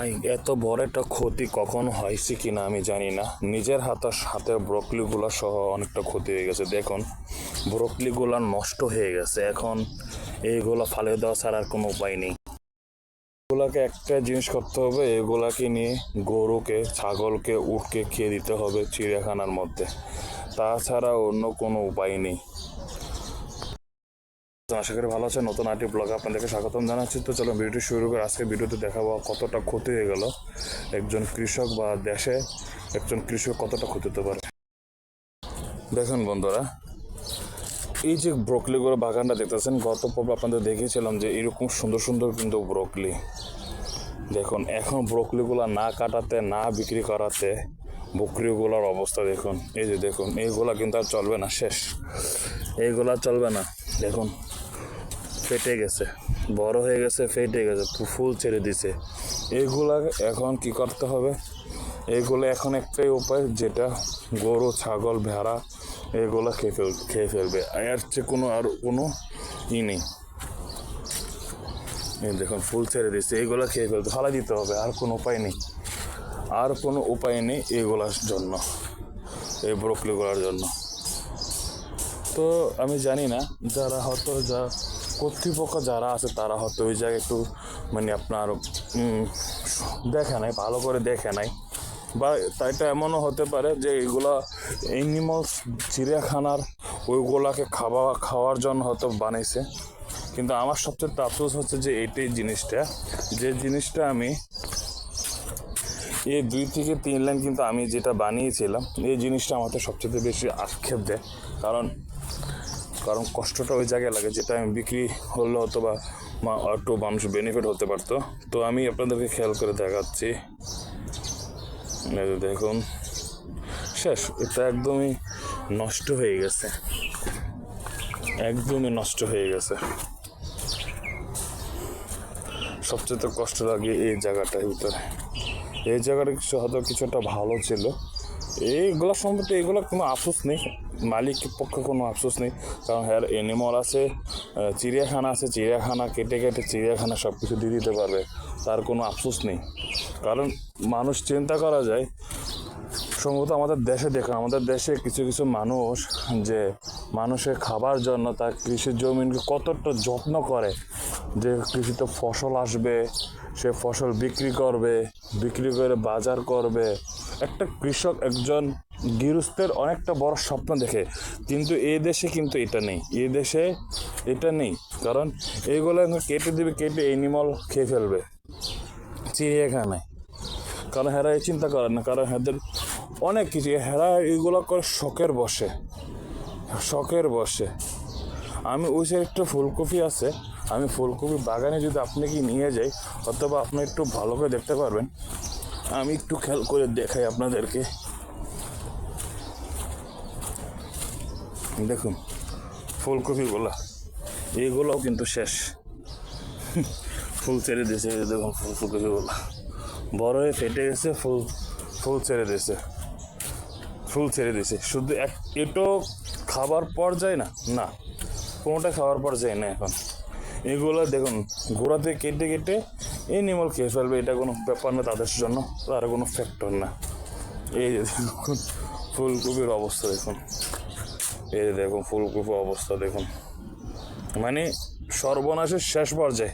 I এত বড় একটা ক্ষতি কখন হয়েছে কিনা আমি জানি না। নিজের হাতে হাতে ব্রকলিগুলো সহ অনেকটা ক্ষতি হয়ে গেছে। দেখুন, ব্রকলিগুলো নষ্ট হয়ে গেছে। এখন এইগুলো ফালে দেওয়া ছাড়া আর কোনো উপায় নেই। এগুলাকে একটা জিনিস করতে হবে, এগুলাকে নিয়ে গরুকে, ছাগলকে, উটকে খেয়ে দিতে হবে চিড়িয়াখানার মধ্যে। তাছাড়া অন্য কোনো উপায় নেই। তো আশা করি ভালো আছে নতুন আর্টি ব্লগ আপনাদেরকে স্বাগতম জানাচ্ছি। তো চলো ভিডিওটি শুরু করে আজকে ভিডিওতে দেখাবো কতটা ক্ষতি হয়ে গেল একজন কৃষক বা দেশে একজন কৃষক কতটা ক্ষতি হতে পারে। দেখুন বন্ধুরা, এই যে ব্রকলিগুলো বাগানটা দেখতেছেন, গত পর্ব আপনাদের দেখিয়েছিলাম যে এরকম সুন্দর সুন্দর কিন্তু ব্রকলি দেখুন, এখন ব্রকলিগুলো না কাটাতে, না বিক্রি করাতে বকরিগুলোর অবস্থা দেখুন। এই যে দেখুন, এইগুলা কিন্তু আর চলবে না, শেষ। এইগুলা চলবে না। দেখুন ফেটে গেছে, বড় হয়ে গেছে, ফেটে গেছে ফুল ছেড়ে দিছে। এগুলা এখন কি করতে হবে? এগুলো এখন একটাই উপায়, যেটা গরু, ছাগল, ভেড়া, এগুলো খেয়ে ফেল খেয়ে ফেলবে। এর চেয়ে কোনো আর কোনো ই নেই। দেখুন, ফুল ছেড়ে দিচ্ছে এইগুলো খেয়ে ফেলতে ফালা দিতে হবে, আর কোনো উপায় নেই। আর কোনো উপায় নেই এগুলার জন্য, এই ব্রকলিগুলোর জন্য। তো আমি জানি না, যারা হয়তো যা কর্তৃপক্ষ যারা আছে, তারা হয়তো ওই জায়গায় একটু মানে আপনার দেখে নাই, ভালো করে দেখে নাই। বা তাইটা এমনও হতে পারে যে এগুলা এনিমালস চিড়িয়াখানার ওইগুলাকে খাওয়া, খাওয়ার জন্য হয়তো বানাইছে। কিন্তু আমার সবচেয়ে আফসোস হচ্ছে যে এটাই জিনিসটা। যে জিনিসটা আমি এই দুই থেকে তিন লাইন কিন্তু আমি যেটা বানিয়েছিলাম, এই জিনিসটা আমাকে সবচেয়ে বেশি আক্ষেপ দেয়। কারণ কারণ কষ্টটা ওই জায়গায় লাগে, যেটা আমি বিক্রি হলে হতো বা মা একটু মানুষ বেনিফিট হতে পারতো। তো আমি আপনাদেরকে খেয়াল করে দেখাচ্ছি। দেখুন। শেষ, এটা একদমই নষ্ট হয়ে গেছে। একদমই নষ্ট হয়ে গেছে। সবচেয়ে তো কষ্ট লাগে এই জায়গাটার ভিতরে। এই জায়গাটা কিছু হয়তো কিছুটা ভালো ছিল। এইগুলো সম্পর্কে এগুলো কোনো আফসোস নেই। মালিকের পক্ষে কোনো আফসোস নেই। কারণ হ্যাঁ এনিমল আছে চিড়িয়াখানা আছে, চিড়িয়াখানা কেটে কেটে চিড়িয়াখানা সব কিছু দিয়ে দিতে পারবে। তার কোনো আফসোস নেই। কারণ মানুষ চিন্তা করা যায়, সম্ভবত আমাদের দেশে দেখুন, আমাদের দেশে কিছু কিছু মানুষ যে মানুষের খাবার জন্য তার কৃষি জমিনকে কতটা যত্ন করে, যে কৃষিতে ফসল আসবে, সে ফসল বিক্রি করবে, বিক্রি করে বাজার করবে একটা কৃষক একজন গৃহস্থের অনেকটা বড় স্বপ্ন দেখে। কিন্তু এই দেশে কিন্তু এটা নেই। এই দেশে এটা নেই। কারণ এইগুলো কেটে দেবে, কেটে এনিমল খেয়ে ফেলবে। চিড়িয়াখানায়। কারণ হেরা এই চিন্তা করে না। কারণ হেদের অনেক কিছু। হেরা এগুলো করে শখের বসে। শখের বসে। আমি ওই সাইড একটা ফুলকপি আছে। আমি ফুলকপি বাগানে যদি আপনাকে নিয়ে যাই, অথবা আপনি একটু ভালো করে দেখতে পারবেন। আমি একটু খেয়াল করে দেখাই আপনাদেরকে। দেখুন, ফুলকপিগুলো এইগুলোও কিন্তু শেষ। ফুল ছেড়ে দিয়েছে দেখুন ফুল ফুলকপিগুলো। বড় হয়ে ফেটে গেছে, ফুল ফুল ছেড়ে দিয়েছে। ফুল ছেড়ে দিয়েছে। শুধু এক এটো খাবার পর যায় না না, কোনোটা খাওয়ার পর যায় না এখন। এগুলো দেখুন, গোড়াতে কেটে কেটে এই নিমল খেয়ে ফেলবে, এটা কোনো ব্যাপার না তাদের জন্য, তার কোনো ফ্যাক্টর না। এই যে দেখুন, ফুলকপির অবস্থা দেখুন। এই যে দেখুন, ফুলকপির অবস্থা দেখুন। মানে সর্বনাশের শেষ পর্যায়ে।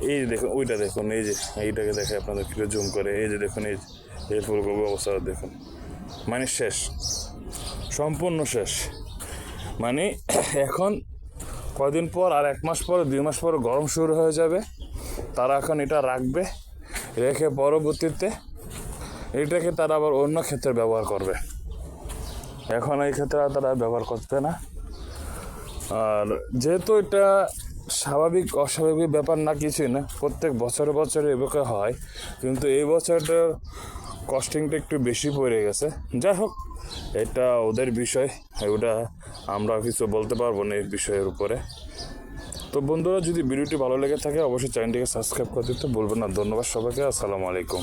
এই যে দেখুন, ওইটা দেখুন, এই যে, এইটাকে দেখে আপনাদের একটু জুম করে। এই যে দেখুন, এই এই ফুলকপি অবস্থা দেখুন। মানে শেষ, সম্পূর্ণ শেষ। মানে এখন কদিন পর আর এক মাস পর, দুই মাস পর গরম শুরু হয়ে যাবে। তারা এখন এটা রাখবে, রেখে পরবর্তীতে এটাকে তারা আবার অন্য ক্ষেত্রে ব্যবহার করবে। এখন এই ক্ষেত্রে তারা ব্যবহার করতে না। আর যেহেতু এটা স্বাভাবিক, অস্বাভাবিক ব্যাপার না, কিছুই না, প্রত্যেক বছরে বছরে এভাবে হয়। কিন্তু এই বছরটার কস্টিংটা একটু বেশি পড়ে গেছে। যাই হোক, এটা ওদের বিষয়, ওটা আমরা কিছু বলতে পারব না এই বিষয়ের উপরে। তো বন্ধুরা, যদি ভিডিওটি ভালো লেগে থাকে, অবশ্যই চ্যানেলটিকে সাবস্ক্রাইব করে দিতে বলবেন না। ধন্যবাদ সবাইকে, আসসালামু আলাইকুম।